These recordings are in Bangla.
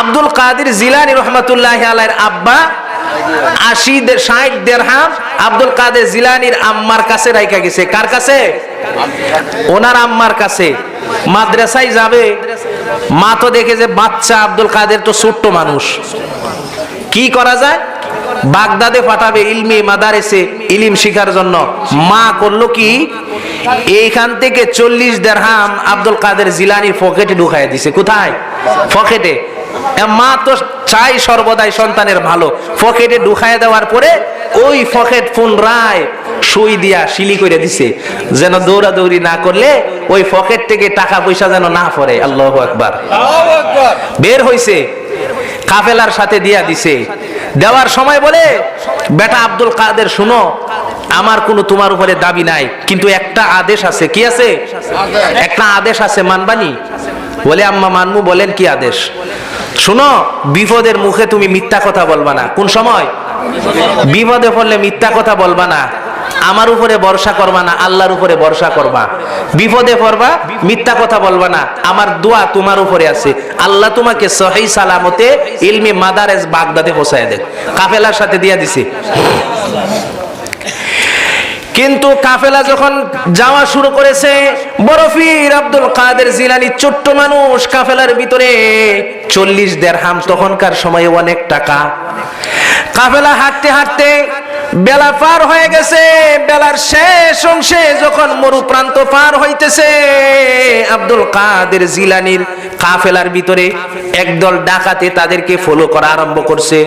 আব্দুল কাদের জিলানি রহমতুল্লাহ আলাইর আব্বা, আশি ষাট দেড়হাম আব্দুল কাদের জিলানির আম্মার কাছে রাইকা গেছে। কার কাছে? ওনার আম্মার কাছে। মাদ্রাসায় যাবে। মা তো দেখে যে বাচ্চা আব্দুল কাদের তো ছোট্ট মানুষ। কি করা যায়? বাগদাদে পাঠাবে ইলমি মাদারেসে ইলিম শিখার জন্য। মা করল কি? এইখান থেকে চল্লিশ দেড়হাম আব্দুল কাদের জিলানির পকেটে ঢুকাই দিছে। কোথায়? পকেটে। এ মা তো চাই সর্বদাই সন্তানের ভালো। পকেটে ঢুকায় দেওয়ার পরে ওই পকেট পুনরায় সুই দিয়া শিলি করে দিছে। যেন দৌড়াদৌড়ি না করলে ওই পকেট থেকে টাকা পয়সা যেন না পড়ে। আল্লাহ একবার বের হইছে। কাফেলার সাথে দিয়া দিছে। দেওয়ার সময় বলে বেটা আব্দুল কাদের শুনো আমার কোনো তোমার উপরে দাবি নাই। কিন্তু একটা আদেশ আছে। কি আছে? একটা আদেশ আছে মানবানি? বলে আম্মা মানমু বলেন কি আদেশ? শুনো, বিপদের মুখে তুমি মিথ্যা কথা বলবা না। কোন সময়? বিপদে পড়লে মিথ্যা কথা বলবা না। আমার উপরে ভরসা করবা না, আল্লাহর উপরে ভরসা করবা। বিপদে পড়বা, মিথ্যা কথা বলবা না। আমার দোয়া তোমার উপরে আছে। আল্লাহ তোমাকে সহি সালামতে ইলমি মাদারেজ বাগদাদে পৌঁছায় দেন। কাফেলার সাথে দিয়া দিছে। কিন্তু কাফেলা যখন যাওয়া শুরু করেছে, বরফির আব্দুল কাদের জিলানি ছোট্ট মানুষ কাফেলার ভিতরে চল্লিশ দেড়হাম তখনকার সময়ে অনেক টাকা। কাফেলা হাঁটতে হাঁটতে বেলা পার হয়ে গেছে, বেলার শেষ অংশে যখন মরু প্রান্ত পার হইতেছে, আব্দুল কাদের জিলানির কাফেলার ভিতরে একদল ডাকাতে তাদেরকে ফলো করা আরম্ভ করছে।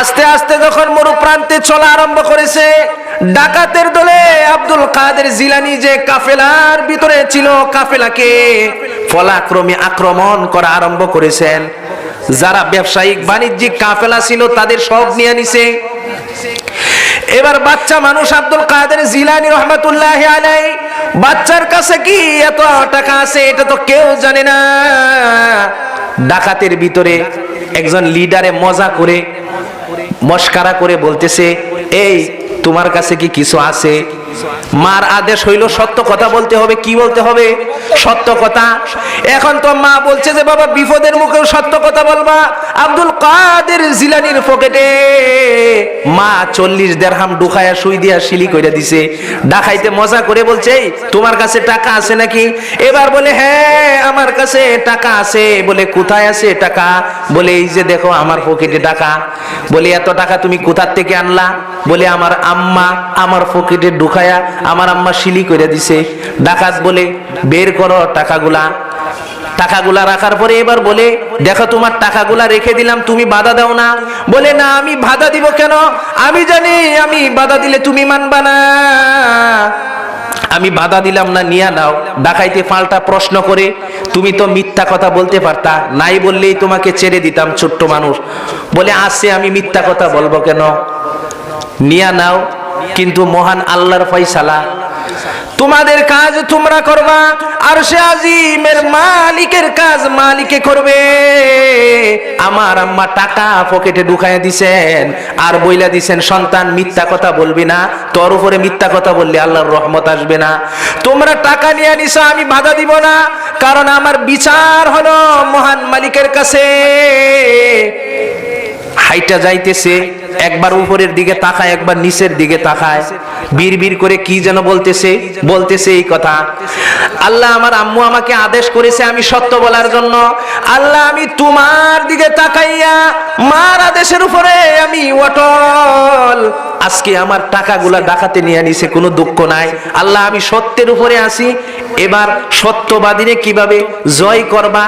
আস্তে আস্তে যখন মরু প্রান্তে চলা আরম্ভ করেছে ডাকাতের দলে আব্দুল কাদের জিলানি যে কাফেলার ভিতরে ছিল কাফেলাকে ফলাক্রমে আক্রমণ করা আরম্ভ করেছেন। যারা ব্যবসায়িক, বাণিজ্যিক কাফেলা ছিল, তাদের সব নিয়ে নিছে। এবার বাচ্চা মানুষ আব্দুল কাদের জিলানি রহমতুল্লাহ আলাই বাচ্চার কাছে কি এত টাকা আছে এটা তো কেউ জানে না। ডাকাতের ভিতরে একজন লিডারে মজা করে, মস্কারা করে বলতেছে, এই তোমার কাছে কি কিছু আছে? মার আদেশ হইল সত্য কথা বলতে হবে কি বলতে হবে? সত্য কথা। এখন তো মা বলছে যে বাবা বিপদের মুখেও সত্য কথা বলবা। আব্দুল কাদের জিলানির পকেটে মা চল্লিশ দেড়হাম ডুখায়া সুই দিয়া শিলি করে দিছে। ডাকাইতে মজা করে বলছে "এই, তোমার কাছে টাকা আছে নাকি? এবার বলে হ্যাঁ আমার কাছে টাকা আছে। বলে কোথায় আছে টাকা? বলে এই যে দেখো আমার পকেটে টাকা। বলে এত টাকা তুমি কোথার থেকে আনলা? বলে আমার আম্মা আমার পকেটে ঢুকায়া আমার আম্মা শিলি করে দিছে, ডাকাত বলে, বের করো টাকাগুলা। টাকাগুলা রাখার পরে এবার বলে, দেখো তোমার টাকাগুলা রেখে দিলাম, তুমি বাধা দাও না। বলে, না, আমি বাধা দিব কেন? আমি জানি, আমি বাধা দিলে তুমি মানবা না। আমি বাধা দিলাম না, নিয়া নাও। ডাকাইতে পাল্টা প্রশ্ন করে, তুমি তো মিথ্যা কথা বলতে পারতা, নাই বললেই তোমাকে ছেড়ে দিতাম, ছোট্ট মানুষ। বলে আসছে আমি মিথ্যা কথা বলব কেন? নিয়া নাও। কিন্তু মহান আল্লাহর ফয়সালা। তোমাদের কাজ তোমরা করবা আর সে আজিমের মালিকের কাজ মালিকে করবে। আমার আম্মা টাকা পকেটে ঢুকায় দিছেন, আর বইলা দিছেন, সন্তান মিথ্যা কথা বলবি না, তোর উপরে মিথ্যা কথা বললে আল্লাহর রহমত আসবে না। তোমরা টাকা নিয়ে নিছো, আমি বাধা দিব না, কারণ আমার বিচার হলো মহান মালিকের কাছে। হাইটা যাইতেছে। একবার উপরের দিকে তাকায়, একবার নিচের দিকে তাকায়। বীর বীর করে কি যেন বলতেছে বলতেছে এই কথা। আল্লাহ আমার আম্মু আমাকে আদেশ করেছে আমি সত্য বলার জন্য। আল্লাহ আমি তোমার দিকে তাকাইয়া মার আদেশের উপরে আমি অটল। আজকে আমার টাকাগুলা ডাকাতে নিয়ে নিছে, কোনো দুঃখ নাই। আল্লাহ, আমি সত্যের উপরে আসি এবার সত্যবাদীরে কীভাবে জয় করবা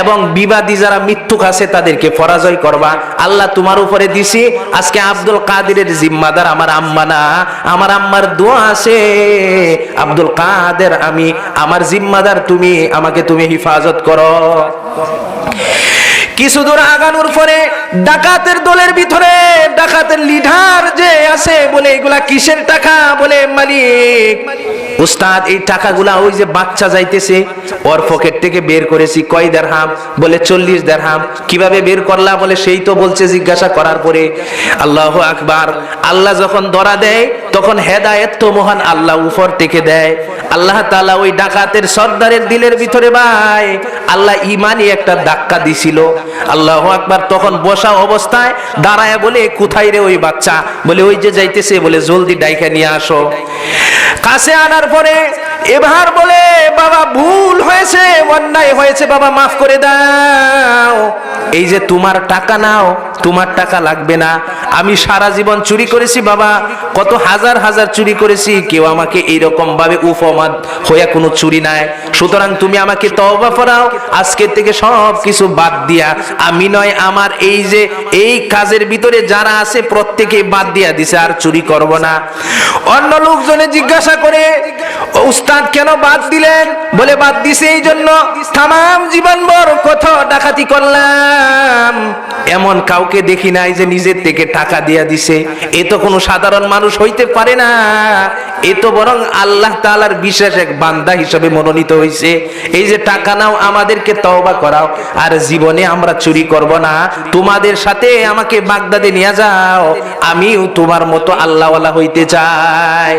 এবং বিবাদী যারা মিথ্যুক আছে তাদেরকে পরাজয় করবা, আল্লাহ তোমার উপরে দিছি। আজকে আব্দুল কাদেরের জিম্মাদার আমার আম্মা না, আমার আম্মার দোয়া আছে। আব্দুল কাদের, আমি, আমার জিম্মাদার তুমি, আমাকে তুমি হিফাজত করো। কিছু দূর আগানোর পরে ডাকাতের দলের ভিতরে ডাকাতের লিডার যে আছে বলে এগুলা কিসের টাকা বলে মালিক? উস্তাদ, এই টাকাগুলা ওই যে বাচ্চা যাইতেছে, ওর পকেট থেকে বের করেছি কয় দেড়হাম? বলে চল্লিশ দেড়হাম। কীভাবে বের করলা? বলে সেই তো বলছে জিজ্ঞাসা করার পরে, আল্লাহ আকবার, আল্লাহ যখন ধরা দেয় তখন হেদায়েত তো মহান আল্লাহ উপর থেকে দেয়। আল্লাহ তালা ওই ডাকাতের সর্দারের দিলের ভিতরে ভাই, আল্লাহ ইমানই একটা ধাক্কা দিছিল। আল্লাহ আকবার তখন বসা অবস্থায় দাঁড়ায় বলে, কোথায় রে ওই বাচ্চা? বলে, ওই যে যাইতেছে। বলে, জলদি ডাইকা নিয়ে আসো। কাছে আনার পরে এবার বলে, বাবা, ভুল হয়েছে, অন্যায় হয়েছে, বাবা, মাফ করে দাও। এই যে তোমার টাকা নাও, তোমার টাকা লাগবে না। আমি সারা জীবন চুরি করেছি বাবা, কত হাজার হাজার চুরি করেছি, কেউ আমাকে এইরকম ভাবে উপমাদ হইয়া কোনো চুরি নাই। সুতরাং তুমি আমাকে তওবা করাও আজকের থেকে সব কিছু বাদ দিয়া। আমি নয়, আমার এই যে এই কাজের ভিতরে যারা আছে, প্রত্যেকে বাদ দিয়া দিছে, আর চুরি করব না। অন্য লোকজনে জিজ্ঞাসা করে উস্তাদ, কেন বাদ দিলেন? বলে, বাদ দিছে এই জন্য তাম জীবন ভর কত ডাকাতি করলাম। এমন কাউকে দেখি নাই যে নিজের থেকে টাকা দিয়া দিছে। এ তো কোনো সাধারণ মানুষ হইতে পারে না। এ তো বরং আল্লাহ তাআলার বিশেষ এক বান্দা হিসেবে মনোনীত হয়েছে এই যে টাকা নাও, আমাদেরকে তওবা করাও। আর জীবনে আমরা চুরি করব না। তোমাদের সাথে আমাকে বাগদাদে নিয়ে যাও। আমিও তোমার মতো আল্লাহওয়ালা হইতে চাই।